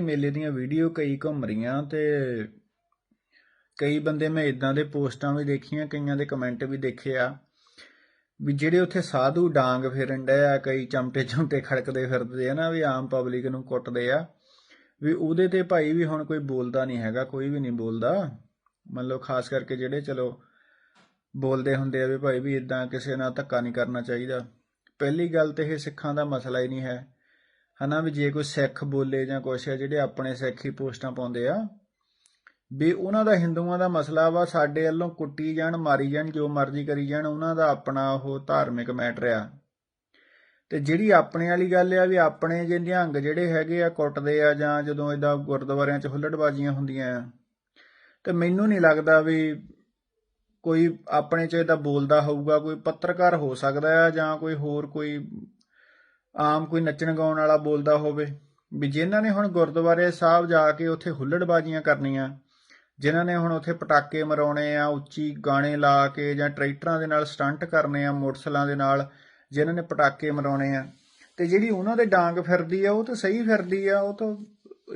ਮੇਲੇ ਦੀਆਂ ਵੀਡੀਓ ਕਈ ਘੁੰਮ ਰਹੀਆਂ ਤੇ ਕਈ ਬੰਦੇ ਮੈਂ ਇਦਾਂ ਦੇ ਪੋਸਟਾਂ ਵੀ ਦੇਖੀਆਂ, ਕਈਆਂ ਦੇ ਕਮੈਂਟ ਵੀ ਦੇਖੇ ਆ ਵੀ ਜਿਹੜੇ ਉੱਥੇ ਸਾਧੂ ਡਾਂਗ ਫੇਰਨ ਡੇ ਆ, ਕਈ ਚਮਟੇ ਚਮਟੇ ਖੜਕਦੇ ਫਿਰਦੇ ਆ ਨਾ ਵੀ ਆਮ ਪਬਲਿਕ ਨੂੰ ਕੁੱਟਦੇ ਆ ਵੀ ਉਹਦੇ ਤੇ ਭਾਈ ਵੀ ਹੁਣ ਕੋਈ ਬੋਲਦਾ ਨਹੀਂ ਹੈਗਾ, ਕੋਈ ਵੀ ਨਹੀਂ ਬੋਲਦਾ। ਮੰਨ ਲਓ ਖਾਸ ਕਰਕੇ ਜਿਹੜੇ ਚਲੋ ਬੋਲਦੇ ਹੁੰਦੇ ਆ ਵੀ ਭਾਈ ਵੀ ਇਦਾਂ ਕਿਸੇ ਨਾਲ ਧੱਕਾ ਨਹੀਂ ਕਰਨਾ ਚਾਹੀਦਾ। ਪਹਿਲੀ ਗੱਲ ਤੇ ਇਹ ਸਿੱਖਾਂ ਦਾ ਮਸਲਾ ਹੀ ਨਹੀਂ ਹੈ। ਹਨਾ ਵੀ ਜੇ ਕੋਈ ਸਿੱਖ ਬੋਲੇ ਜਾਂ ਕੁਛ ਹੈ, ਜਿਹੜੇ ਆਪਣੇ ਸਿੱਖ ਹੀ ਪੋਸਟਾਂ ਪਾਉਂਦੇ ਆ, ਵੀ ਉਹਨਾਂ ਦਾ ਹਿੰਦੂਆਂ ਦਾ ਮਸਲਾ ਵਾ, ਸਾਡੇ ਵੱਲੋਂ ਕੁੱਟੀ ਜਾਣ, ਮਾਰੀ ਜਾਣ, ਜੋ ਮਰਜ਼ੀ ਕਰੀ ਜਾਣ, ਉਹਨਾਂ ਦਾ ਆਪਣਾ ਉਹ ਧਾਰਮਿਕ ਮੈਟਰ ਆ। ਤੇ ਜਿਹੜੀ ਆਪਣੇ ਵਾਲੀ ਗੱਲ ਆ ਵੀ ਆਪਣੇ ਜੇ ਨਿਹੰਗ ਜਿਹੜੇ ਹੈਗੇ ਆ, ਕੁੱਟਦੇ ਆ ਜਾਂ ਜਦੋਂ ਇਦਾਂ ਗੁਰਦੁਆਰਿਆਂ 'ਚ ਹੁੱਲੜਬਾਜ਼ੀਆਂ ਹੁੰਦੀਆਂ ਆ, ਤੇ ਮੈਨੂੰ ਨਹੀਂ ਲੱਗਦਾ ਵੀ ਕੋਈ ਆਪਣੇ 'ਚ ਇਹਦਾ ਬੋਲਦਾ ਹੋਊਗਾ, ਕੋਈ ਪੱਤਰਕਾਰ ਹੋ ਸਕਦਾ ਆ ਜਾਂ ਕੋਈ ਹੋਰ ਕੋਈ ਆਮ ਕੋਈ ਨੱਚਣ ਗਾਉਣ ਵਾਲਾ ਬੋਲਦਾ ਹੋਵੇ। ਵੀ ਜਿਨ੍ਹਾਂ ਨੇ ਹੁਣ ਗੁਰਦੁਆਰੇ ਸਾਹਿਬ ਜਾ ਕੇ ਉੱਥੇ ਹੁੱਲੜਬਾਜ਼ੀਆਂ ਕਰਨੀਆਂ, ਜਿਨ੍ਹਾਂ ਨੇ ਹੁਣ ਉੱਥੇ ਪਟਾਕੇ ਮਰਾਉਣੇ ਆ, ਉੱਚੀ ਗਾਣੇ ਲਾ ਕੇ ਜਾਂ ਟਰੈਕਟਰਾਂ ਦੇ ਨਾਲ ਸਟੰਟ ਕਰਨੇ ਆ, ਮੋਟਰਸਾਈਕਲਾਂ ਦੇ ਨਾਲ ਜਿਨ੍ਹਾਂ ਨੇ ਪਟਾਕੇ ਮਰਾਉਣੇ ਆ। ਤੇ ਜਿਹੜੀ ਉਹਨਾਂ ਦੇ ਡਾਂਗ ਫਿਰਦੀ ਆ, ਉਹ ਤਾਂ ਸਹੀ ਫਿਰਦੀ ਆ, ਉਹ ਤਾਂ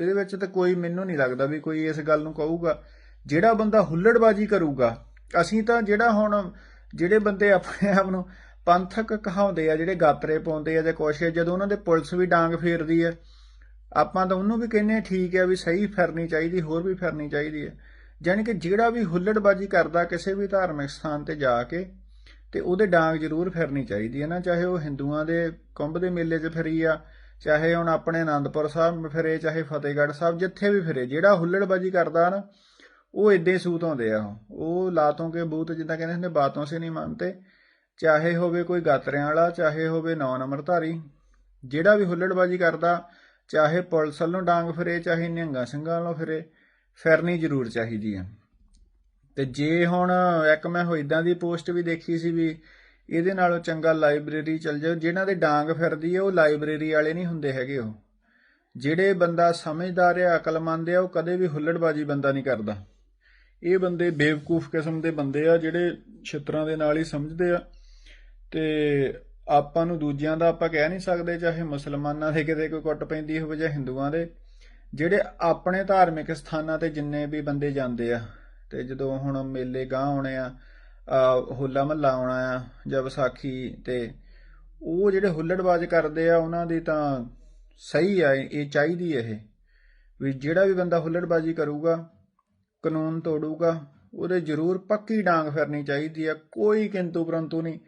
ਇਹਦੇ ਵਿੱਚ ਤਾਂ ਕੋਈ ਮੈਨੂੰ ਨਹੀਂ ਲੱਗਦਾ ਵੀ ਕੋਈ ਇਸ ਗੱਲ ਨੂੰ ਕਹੂਗਾ। ਜਿਹੜਾ ਬੰਦਾ ਹੁੱਲੜਬਾਜ਼ੀ ਕਰੂਗਾ, ਅਸੀਂ ਤਾਂ ਜਿਹੜਾ ਹੁਣ ਜਿਹੜੇ ਬੰਦੇ ਆਪਣੇ ਆਪ ਨੂੰ ਪੰਥਕ ਕਹਾਉਂਦੇ ਆ, ਜਿਹੜੇ ਗਾਤਰੇ ਪਾਉਂਦੇ ਆ ਜਾਂ ਕੁਛ ਜਦੋਂ ਉਹਨਾਂ ਦੇ ਪੁਲਿਸ ਵੀ ਡਾਂਗ ਫੇਰਦੀ ਆ, ਆਪਾਂ ਤਾਂ ਉਹਨੂੰ ਵੀ ਕਹਿੰਨੇ ਠੀਕ ਹੈ ਵੀ ਸਹੀ ਫਿਰਨੀ ਚਾਹੀਦੀ, ਹੋਰ ਵੀ ਫਿਰਨੀ ਚਾਹੀਦੀ ਹੈ ਜਾਣੀ ਕਿ ਜਿਹੜਾ ਵੀ ਹੁੱਲੜਬਾਜੀ ਕਰਦਾ ਕਿਸੇ ਵੀ ਧਾਰਮਿਕ ਸਥਾਨ ਤੇ ਜਾ ਕੇ, ਤੇ ਉਹਦੇ ਡਾਂਗ ਜ਼ਰੂਰ ਫਿਰਨੀ ਚਾਹੀਦੀ ਹੈ ਨਾ, ਚਾਹੇ ਉਹ ਹਿੰਦੂਆਂ ਦੇ ਕੁੰਭ ਦੇ ਮੇਲੇ 'ਚ ਫਿਰੀ ਆ, ਚਾਹੇ ਹੁਣ ਆਪਣੇ ਆਨੰਦਪੁਰ ਸਾਹਿਬ ਫਿਰੇ, ਚਾਹੇ ਫਤਿਹਗੜ੍ਹ ਸਾਹਿਬ ਜਿੱਥੇ ਵੀ ਫਿਰੇ, ਜਿਹੜਾ ਹੁੱਲੜਬਾਜੀ ਕਰਦਾ ਨਾ, ਉਹ ਇਦਾਂ ਸੂਤ ਆਉਂਦੇ ਆ ਉਹ। ਉਹ ਲਾਤੋਂ ਕੇ ਬੂਤ ਜਿੱਦਾਂ ਕਹਿੰਦੇ ਹੁੰਦੇ, ਬਾਤੋਂ ਸੇ ਨਹੀਂ ਮੰਨਤੇ ਚਾਹੇ ਹੋਵੇ ਕੋਈ ਗਾਤਰਿਆਂ ਵਾਲਾ, ਚਾਹੇ ਹੋਵੇ ਨੌ ਨੰਬਰਧਾਰੀ ਜਿਹੜਾ ਵੀ ਹੁੱਲੜਬਾਜੀ ਕਰਦਾ, ਚਾਹੇ ਪੁਲਿਸ ਵੱਲੋਂ ਡਾਂਗ ਫਿਰੇ, ਚਾਹੇ ਨਿਹੰਗਾ ਸਿੰਘਾਂ ਵੱਲੋਂ ਫਿਰੇ, ਫਿਰਨੀ ਜ਼ਰੂਰ ਚਾਹੀਦੀ ਆ। ਤੇ ਜੇ ਹੁਣ ਇੱਕ ਮੈਂ ਹੋ ਇਦਾਂ ਦੀ ਪੋਸਟ ਵੀ ਦੇਖੀ ਸੀ ਵੀ ਇਹਦੇ ਨਾਲੋਂ ਚੰਗਾ ਲਾਇਬ੍ਰੇਰੀ ਚਲ ਜਾਓ ਜਿਨ੍ਹਾਂ ਦੇ ਡਾਂਗ ਫਿਰਦੀ ਹੈ ਉਹ ਲਾਇਬ੍ਰੇਰੀ ਵਾਲੇ ਨਹੀਂ ਹੁੰਦੇ ਹੈਗੇ ਉਹ। ਜਿਹੜੇ ਬੰਦਾ ਸਮਝਦਾਰ ਆ, ਅਕਲਮੰਦ ਆ, ਉਹ ਕਦੇ ਵੀ ਹੁੱਲੜਬਾਜੀ ਬੰਦਾ ਨਹੀਂ ਕਰਦਾ। ਇਹ ਬੰਦੇ ਬੇਵਕੂਫ ਕਿਸਮ ਦੇ ਬੰਦੇ ਆ, ਜਿਹੜੇ ਛਿੱਤਰਾਂ ਦੇ ਨਾਲ ਹੀ ਸਮਝਦੇ ਆ। ਤੇ ਆਪਾਂ ਨੂੰ ਦੂਜਿਆਂ ਦਾ ਆਪਾਂ ਕਹਿ ਨਹੀਂ ਸਕਦੇ, ਚਾਹੇ ਮੁਸਲਮਾਨਾਂ ਦੇ ਕਿਤੇ ਕੋਈ ਕੁੱਟ ਪੈਂਦੀ ਹੋਵੇ ਜਾਂ ਹਿੰਦੂਆਂ ਦੇ, ਜਿਹੜੇ ਆਪਣੇ ਧਾਰਮਿਕ ਸਥਾਨਾਂ ਤੇ ਜਿੰਨੇ ਵੀ ਬੰਦੇ ਜਾਂਦੇ ਆ, ਤੇ ਜਦੋਂ ਹੁਣ ਮੇਲੇ ਗਾਂ ਆਉਣੇ ਆ ਹੋਲਾ ਮਹੱਲਾ ਆਉਣਾ ਆ ਜਾਂ ਵਿਸਾਖੀ ਤੇ ਉਹ ਜਿਹੜੇ ਹੁੱਲੜਬਾਜ਼ ਕਰਦੇ ਆ, ਉਹਨਾਂ ਦੀ ਤਾਂ ਸਹੀ ਆ, ਇਹ ਚਾਹੀਦੀ ਇਹ, ਵੀ ਜਿਹੜਾ ਵੀ ਬੰਦਾ ਹੁੱਲੜਬਾਜ਼ੀ ਕਰੂਗਾ, ਕਾਨੂੰਨ ਤੋੜੂਗਾ, ਉਹਦੇ ਜ਼ਰੂਰ ਪੱਕੀ ਡਾਂਗ ਫਿਰਨੀ ਚਾਹੀਦੀ ਆ, ਕੋਈ ਕਿੰਤੂ ਪਰੰਤੂ ਨਹੀਂ।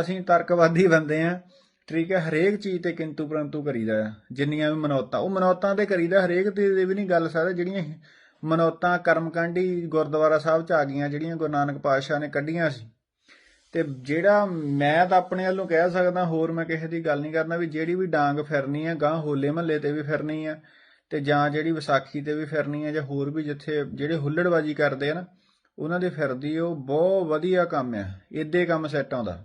ਅਸੀਂ ਤਰਕਵਾਦੀ ਬੰਦੇ ਆ। ਠੀਕ ਹੈ, ਹਰੇਕ ਚੀਜ਼ ਤੇ ਕਿੰਤੂ ਪਰੰਤੂ ਕਰੀਦਾ ਆ। ਜਿੰਨੀਆਂ ਵੀ ਮਨੌਤਾਂ, ਉਹ ਮਨੌਤਾਂ ਤੇ ਕਰੀਦਾ, ਹਰੇਕ ਤੇ ਵੀ ਨਹੀਂ ਗੱਲ ਸਾਰੇ ਜਿਹੜੀਆਂ ਮਨੌਤਾਂ ਕਰਮਕਾਂਡੀ ਗੁਰਦੁਆਰਾ ਸਾਹਿਬ ਚ ਆ ਗਈਆਂ, ਜਿਹੜੀਆਂ ਗੁਰੂ ਨਾਨਕ ਪਾਤਸ਼ਾਹ ਨੇ ਕੱਢੀਆਂ ਸੀ। ਤੇ ਜਿਹੜਾ ਮੈਂ ਤਾਂ ਆਪਣੇ ਵੱਲੋਂ ਕਹਿ ਸਕਦਾ, ਹੋਰ ਮੈਂ ਕਿਸੇ ਦੀ ਗੱਲ ਨਹੀਂ ਕਰਨਾ ਵੀ ਜਿਹੜੀ ਵੀ ਡਾਂਗ ਫਿਰਨੀ ਹੈ ਗਾਂ ਹੋਲੇ ਮਹੱਲੇ ਤੇ ਵੀ ਫਿਰਨੀ ਆ, ਤੇ ਜਾਂ ਜਿਹੜੀ ਵਿਸਾਖੀ ਤੇ ਵੀ ਫਿਰਨੀ ਹੈ ਜਾਂ ਹੋਰ ਵੀ ਜਿੱਥੇ ਜਿਹੜੇ ਹੁੱਲੜਬਾਜੀ ਕਰਦੇ ਆ ਨਾ, ਉਹਨਾਂ ਦੇ ਫਿਰਦੀ ਉਹ ਬਹੁਤ ਵਧੀਆ ਕੰਮ ਆ। ਇਦੇ ਕੰਮ ਸੈੱਟ ਆਉਂਦਾ।